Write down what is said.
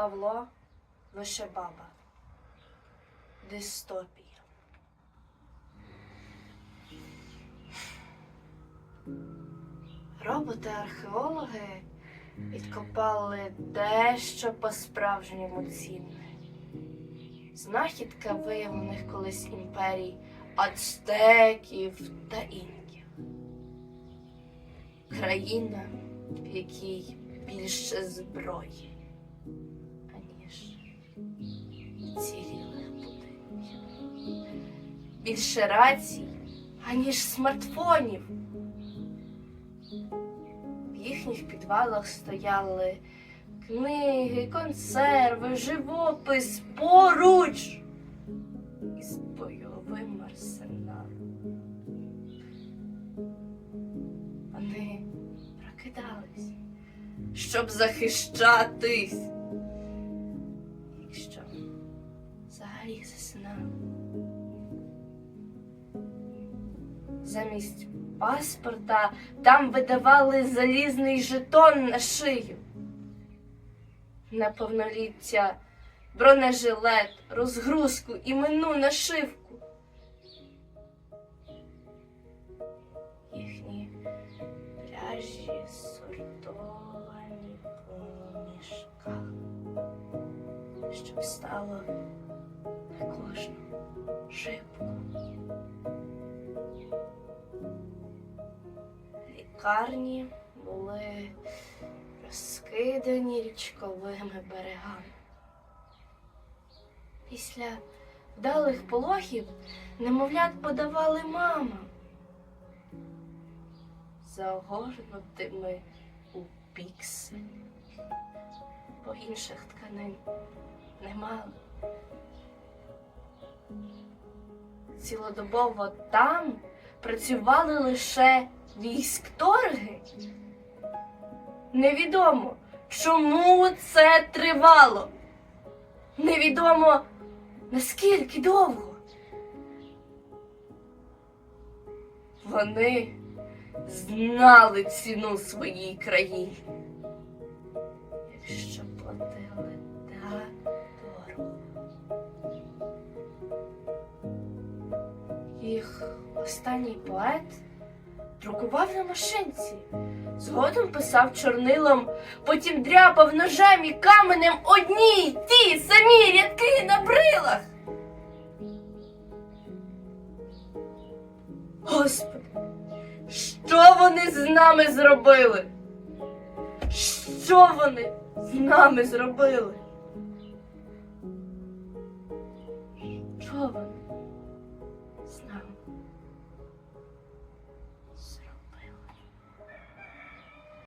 Павло Вишебаба. Дистопія. Роботи-археологи відкопали дещо по-справжньому цінне. Знахідка виявлених колись імперій ацтеків та інків. Країна, в якій більше зброї, Більше рацій, аніж смартфонів. В їхніх підвалах стояли книги, консерви, живопис поруч із бойовим арсеналом. Вони прокидались, щоб захищатись. Замість паспорта там видавали залізний жетон на шию. На повноліття бронежилет, розгрузку, іменну нашивку. Їхні пряжі сортовані по мішках, щоб стало на кожну шибку. Лікарні були розкидані річковими берегами. Після вдалих пологів немовлят подавали мамам, загорнутими у піксель, бо інших тканин не мали. Цілодобово там працювали лише військторги. Невідомо, чому це тривало. Невідомо наскільки довго. Вони знали ціну своїй країні. Якщо платили так дорого. Їх останній поет друкував на машинці. Згодом писав чорнилом, потім дряпав ножем і каменем одні й ті самі рядки на брилах. Господи, що вони з нами зробили? Що вони з нами зробили? Що вони